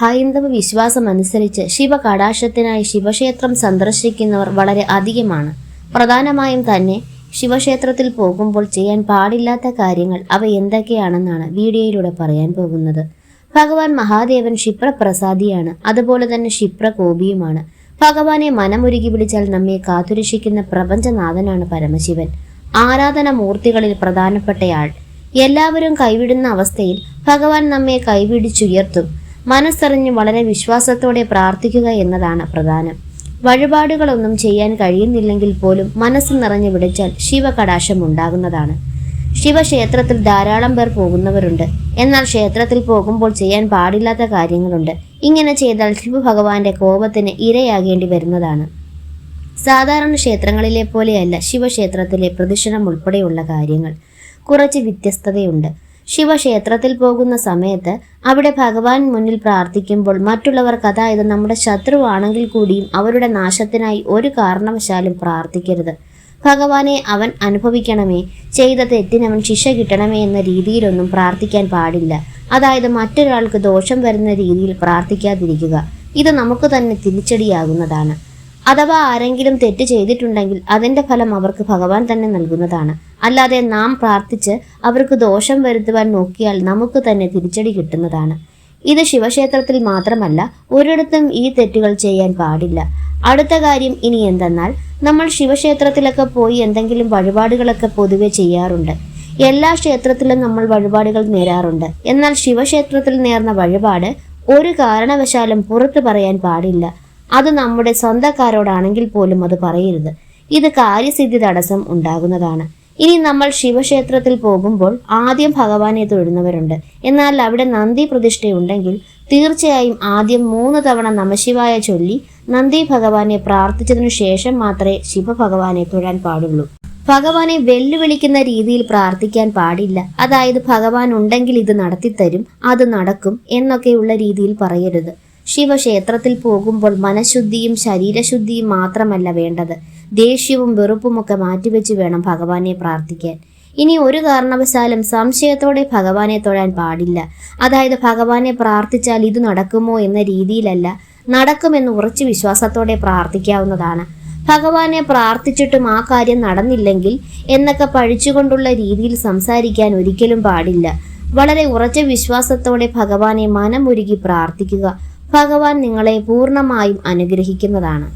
ഹൈന്ദവ വിശ്വാസമനുസരിച്ച് ശിവകടാശത്തിനായി ശിവക്ഷേത്രം സന്ദർശിക്കുന്നവർ വളരെ അധികമാണ്. പ്രധാനമായും തന്നെ ശിവക്ഷേത്രത്തിൽ പോകുമ്പോൾ ചെയ്യാൻ പാടില്ലാത്ത കാര്യങ്ങൾ അവ എന്തൊക്കെയാണെന്നാണ് വീഡിയോയിലൂടെ പറയാൻ പോകുന്നത്. ഭഗവാൻ മഹാദേവൻ ക്ഷിപ്രപ്രസാദിയാണ്. അതുപോലെ തന്നെ ക്ഷിപ്രകോപിയുമാണ്. ഭഗവാനെ മനമുരുകി വിളിച്ചാൽ നമ്മെ കാത്തുരക്ഷിക്കുന്ന പ്രപഞ്ചനാഥനാണ് പരമശിവൻ. ആരാധന മൂർത്തികളിൽ പ്രധാനപ്പെട്ടയാൾ. എല്ലാവരും കൈവിടുന്ന അവസ്ഥയിൽ ഭഗവാൻ നമ്മെ കൈപിടിച്ചുയർത്തും. മനസ്സറിഞ്ഞ് വളരെ വിശ്വാസത്തോടെ പ്രാർത്ഥിക്കുക എന്നതാണ് പ്രധാനം. വഴിപാടുകളൊന്നും ചെയ്യാൻ കഴിയുന്നില്ലെങ്കിൽ പോലും മനസ്സ് നിറഞ്ഞു വിളിച്ചാൽ ശിവകടാശം ഉണ്ടാകുന്നതാണ്. ശിവക്ഷേത്രത്തിൽ ധാരാളം പേർ പോകുന്നവരുണ്ട്. എന്നാൽ ക്ഷേത്രത്തിൽ പോകുമ്പോൾ ചെയ്യാൻ പാടില്ലാത്ത കാര്യങ്ങളുണ്ട്. ഇങ്ങനെ ചെയ്താൽ ശിവഭഗവാന്റെ കോപത്തിന് ഇരയാകേണ്ടി വരുന്നതാണ്. സാധാരണ ക്ഷേത്രങ്ങളിലെ പോലെയല്ല ശിവക്ഷേത്രത്തിലെ പ്രദക്ഷിണം ഉൾപ്പെടെയുള്ള കാര്യങ്ങൾ. കുറച്ച് വ്യത്യസ്തതയുണ്ട്. ശിവക്ഷേത്രത്തിൽ പോകുന്ന സമയത്ത് അവിടെ ഭഗവാൻ മുന്നിൽ പ്രാർത്ഥിക്കുമ്പോൾ മറ്റുള്ളവർക്ക് അതായത് നമ്മുടെ ശത്രുവാണെങ്കിൽ കൂടിയും അവരുടെ നാശത്തിനായി ഒരു കാരണവശാലും പ്രാർത്ഥിക്കരുത്. ഭഗവാനെ അവൻ അനുഭവിക്കണമേ ചെയ്ത തെറ്റിനവൻ ശിക്ഷ കിട്ടണമേ എന്ന രീതിയിലൊന്നും പ്രാർത്ഥിക്കാൻ പാടില്ല. അതായത് മറ്റൊരാൾക്ക് ദോഷം വരുന്ന രീതിയിൽ പ്രാർത്ഥിക്കാതിരിക്കുക. ഇത് നമുക്ക് തന്നെ തിരിച്ചടിയാകുന്നതാണ്. അഥവാ ആരെങ്കിലും തെറ്റ് ചെയ്തിട്ടുണ്ടെങ്കിൽ അതിന്റെ ഫലം അവർക്ക് ഭഗവാൻ തന്നെ നൽകുന്നതാണ്. അല്ലാതെ നാം പ്രാർത്ഥിച്ച് അവർക്ക് ദോഷം വരുത്തുവാൻ നോക്കിയാൽ നമുക്ക് തന്നെ തിരിച്ചടി കിട്ടുന്നതാണ്. ഇത് ശിവക്ഷേത്രത്തിൽ മാത്രമല്ല ഒരിടത്തും ഈ തെറ്റുകൾ ചെയ്യാൻ പാടില്ല. അടുത്ത കാര്യം ഇനി എന്തെന്നാൽ നമ്മൾ ശിവക്ഷേത്രത്തിലൊക്കെ പോയി എന്തെങ്കിലും വഴിപാടുകളൊക്കെ പൊതുവെ ചെയ്യാറുണ്ട്. എല്ലാ ക്ഷേത്രത്തിലും നമ്മൾ വഴിപാടുകൾ നേരാറുണ്ട്. എന്നാൽ ശിവക്ഷേത്രത്തിൽ നേർന്ന വഴിപാട് ഒരു കാരണവശാലും പുറത്തു പറയാൻ പാടില്ല. അത് നമ്മുടെ സ്വന്തക്കാരോടാണെങ്കിൽ പോലും അത് പറയരുത്. ഇത് കാര്യസിദ്ധി തടസ്സം ഉണ്ടാകുന്നതാണ്. ഇനി നമ്മൾ ശിവക്ഷേത്രത്തിൽ പോകുമ്പോൾ ആദ്യം ഭഗവാനെ തൊഴുന്നവരുണ്ട്. എന്നാൽ അവിടെ നന്ദി പ്രതിഷ്ഠയുണ്ടെങ്കിൽ തീർച്ചയായും ആദ്യം മൂന്ന് തവണ നമശിവായ ചൊല്ലി നന്ദി ഭഗവാനെ പ്രാർത്ഥിച്ചതിനു ശേഷം മാത്രമേ ശിവഭഗവാനെ തൊഴാൻ പാടുള്ളൂ. ഭഗവാനെ വെല്ലുവിളിക്കുന്ന രീതിയിൽ പ്രാർത്ഥിക്കാൻ പാടില്ല. അതായത് ഭഗവാൻ ഉണ്ടെങ്കിൽ ഇത് നടത്തിത്തരും അത് നടക്കും എന്നൊക്കെയുള്ള രീതിയിൽ പറയരുത്. ശിവക്ഷേത്രത്തിൽ പോകുമ്പോൾ മനഃശുദ്ധിയും ശരീരശുദ്ധിയും മാത്രമല്ല വേണ്ടത്. ദേഷ്യവും വെറുപ്പുമൊക്കെ മാറ്റിവെച്ച് വേണം ഭഗവാനെ പ്രാർത്ഥിക്കാൻ. ഇനി ഒരു കാരണവശാലും സംശയത്തോടെ ഭഗവാനെ തൊഴാൻ പാടില്ല. അതായത് ഭഗവാനെ പ്രാർത്ഥിച്ചാൽ ഇത് നടക്കുമോ എന്ന രീതിയിലല്ല നടക്കുമെന്ന് ഉറച്ചു വിശ്വാസത്തോടെ പ്രാർത്ഥിക്കാവുന്നതാണ്. ഭഗവാനെ പ്രാർത്ഥിച്ചിട്ടും ആ കാര്യം നടന്നില്ലെങ്കിൽ എന്നൊക്കെ പഴിച്ചുകൊണ്ടുള്ള രീതിയിൽ സംസാരിക്കാൻ ഒരിക്കലും പാടില്ല. വളരെ ഉറച്ച വിശ്വാസത്തോടെ ഭഗവാനെ മനമൊരുകി പ്രാർത്ഥിക്കുക. ഭഗവാൻ നിങ്ങളെ പൂർണമായും അനുഗ്രഹിക്കുന്നതാണ്.